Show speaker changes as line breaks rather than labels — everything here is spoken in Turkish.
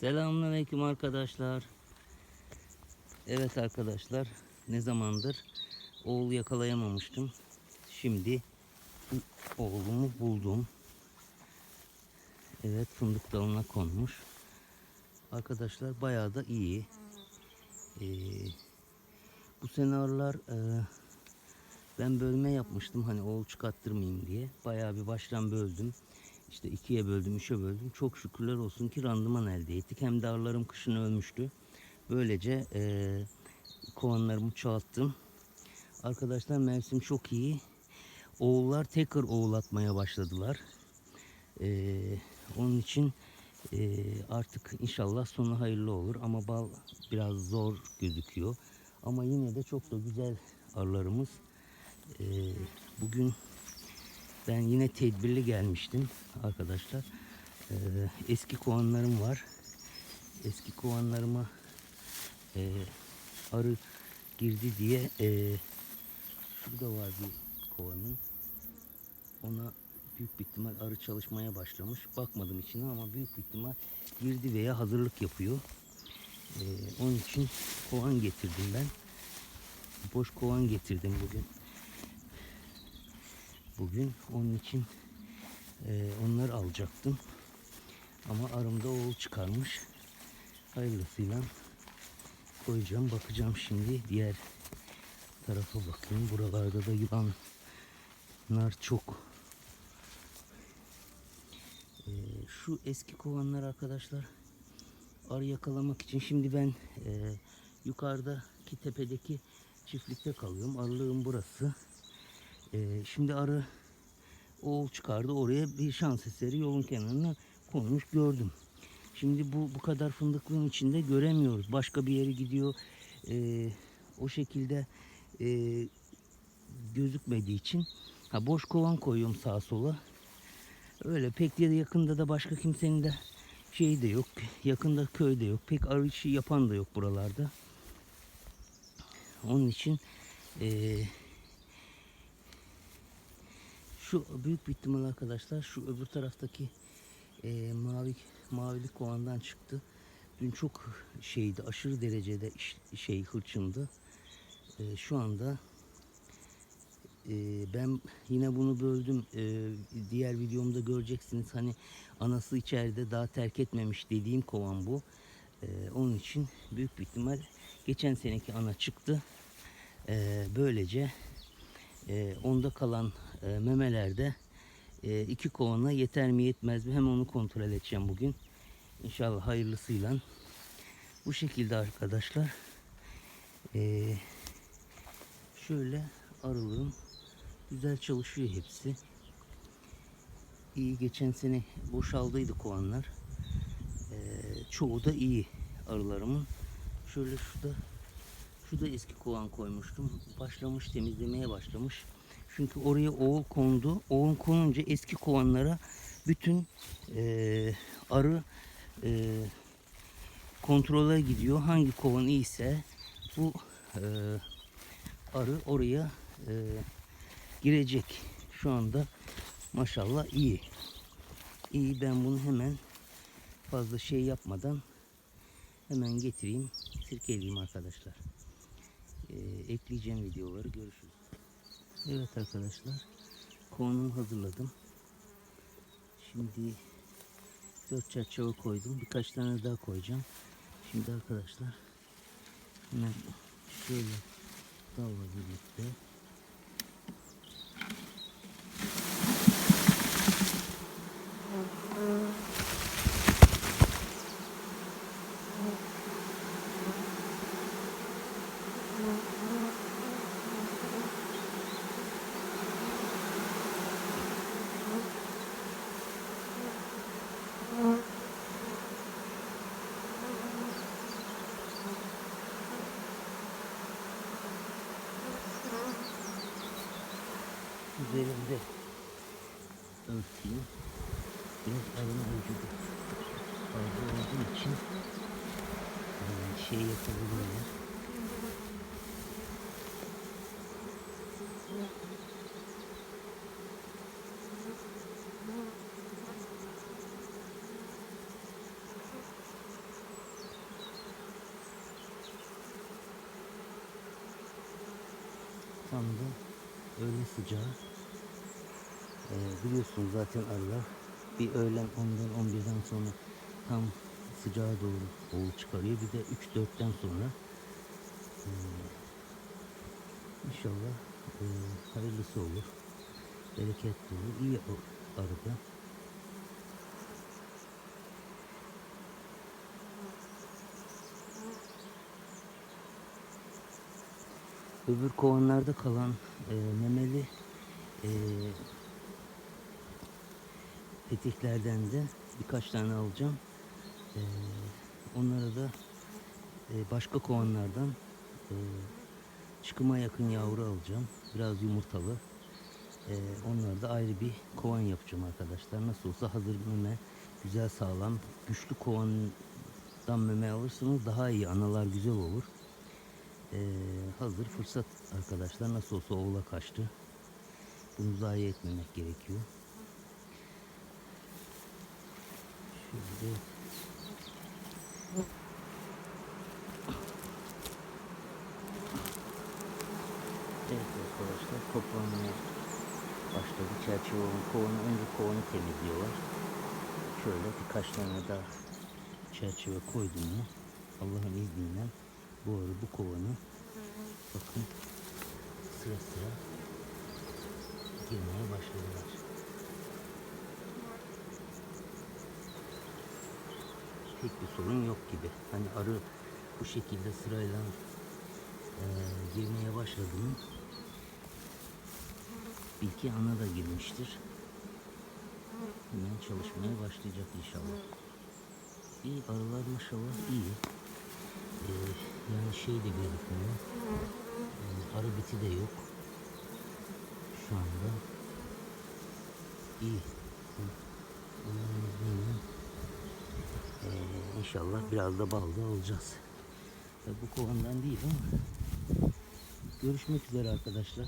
Selamünaleyküm arkadaşlar. Evet arkadaşlar, ne zamandır oğul yakalayamamıştım. Şimdi oğlumu buldum. Evet, fındık dalına konmuş. Arkadaşlar bayağı da iyi. Ee, bu sene arılar e, ben bölme yapmıştım hani oğul çıkarttırmayayım diye. Bayağı bir baştan böldüm. İşte ikiye böldüm, üçe böldüm. Çok şükürler olsun ki randıman elde ettik. Hem de arılarım kışın ölmüştü. Böylece e, kovanlarımı çoğalttım. Arkadaşlar mevsim çok iyi. Oğullar tekrar oğul atmaya başladılar. E, onun için e, artık inşallah sonu hayırlı olur. Ama bal biraz zor gözüküyor. Ama yine de çok da güzel arılarımız. E, bugün ben yine tedbirli gelmiştim arkadaşlar. Ee, eski kovanlarım var. Eski kovanlarıma e, arı girdi diye e, şurada var bir kovanın. Ona büyük bir ihtimal arı çalışmaya başlamış. Bakmadım içine ama büyük bir ihtimal girdi veya hazırlık yapıyor. Ee, onun için kovan getirdim ben. Boş kovan getirdim bugün bugün. Onun için e, onları alacaktım. Ama aramda oğul çıkarmış. Hayırlısıyla koyacağım. Bakacağım şimdi diğer tarafa bakayım. Buralarda da yılanlar çok. E, şu eski kovanlar arkadaşlar arı yakalamak için. Şimdi ben e, yukarıdaki tepedeki çiftlikte kalıyorum. Arılığım burası. Ee, şimdi arı oğul çıkardı oraya bir şans eseri yolun kenarına konmuş gördüm. Şimdi bu bu kadar fındıklığın içinde göremiyoruz. Başka bir yere gidiyor. Ee, o şekilde e, gözükmediği için ha boş kovan koyuyorum sağa sola. Öyle pek de yakında da başka kimsenin de şeyi de yok. Yakında köyde yok. Pek arı işi yapan da yok buralarda. Onun için eee şu büyük bir ihtimal arkadaşlar şu öbür taraftaki e, mavi mavili kovandan çıktı. Dün çok şeydi aşırı derecede şey hırçındı. E, şu anda e, ben yine bunu böldüm. E, diğer videomda göreceksiniz. Hani anası içeride daha terk etmemiş dediğim kovan bu. E, onun için büyük bir ihtimal geçen seneki ana çıktı. E, böylece e, onda kalan e, memelerde e, iki kovana yeter mi yetmez mi hem onu kontrol edeceğim bugün. İnşallah hayırlısıyla. Bu şekilde arkadaşlar. E, şöyle arılığım güzel çalışıyor hepsi. İyi geçen sene boşaldıydı kovanlar. Çoğu da iyi arılarımın. Şöyle şurada şu da eski kovan koymuştum. Başlamış temizlemeye başlamış. Çünkü oraya oğul kondu. Oğul konunca eski kovanlara bütün eee, arı eee kontrole gidiyor. Hangi kovan iyiyse bu eee, arı oraya eee, girecek. Şu anda maşallah iyi. İyi ben bunu hemen fazla şey yapmadan hemen getireyim sirkeleyeyim arkadaşlar e, ekleyeceğim videoları görüşürüz. Evet arkadaşlar konumu hazırladım. Şimdi 4 çerçeve koydum. Birkaç tane daha koyacağım. Şimdi arkadaşlar hemen şöyle dalla birlikte üzerinde örtüyü biraz arın vücudu fazla olduğu için e, şey yapabiliyorlar. Tam da öğle sıcağı ee, biliyorsunuz zaten arılar bir öğlen 10'dan 11'den sonra tam sıcağa doğru oğul çıkarıyor. Bir de 3-4'ten sonra ee, inşallah ee, hayırlısı olur. Bereketli olur. İyi arıda. Öbür kovanlarda kalan e, memeli e, peteklerden de birkaç tane alacağım. E, onlara da e, başka kovanlardan e, çıkıma yakın yavru alacağım. Biraz yumurtalı. E, onları da ayrı bir kovan yapacağım arkadaşlar. Nasıl olsa hazır meme güzel sağlam güçlü kovandan meme alırsanız daha iyi analar güzel olur. Ee, hazır fırsat arkadaşlar nasıl olsa oğula kaçtı. Bunu zayi etmemek gerekiyor. Şimdi Evet arkadaşlar toplanmaya başladı. Çerçeve kovanı önce kovanı temizliyorlar. Şöyle birkaç tane daha çerçeve koydum mu Allah'ın izniyle bu arada bu kovanı bakın sıra sıra girmeye başladılar. Pek bir sorun yok gibi. Hani arı bu şekilde sırayla eee, girmeye başladı mı bil ki ana da girmiştir. Hemen çalışmaya başlayacak inşallah. İyi arılar maşallah iyi. Ee, yani şey de gözükmüyor. Ee, arı biti de yok. Şu anda iyi. Allah'ın izniyle ee, inşallah biraz da bal da alacağız. Tabii bu kovandan değil ama görüşmek üzere arkadaşlar.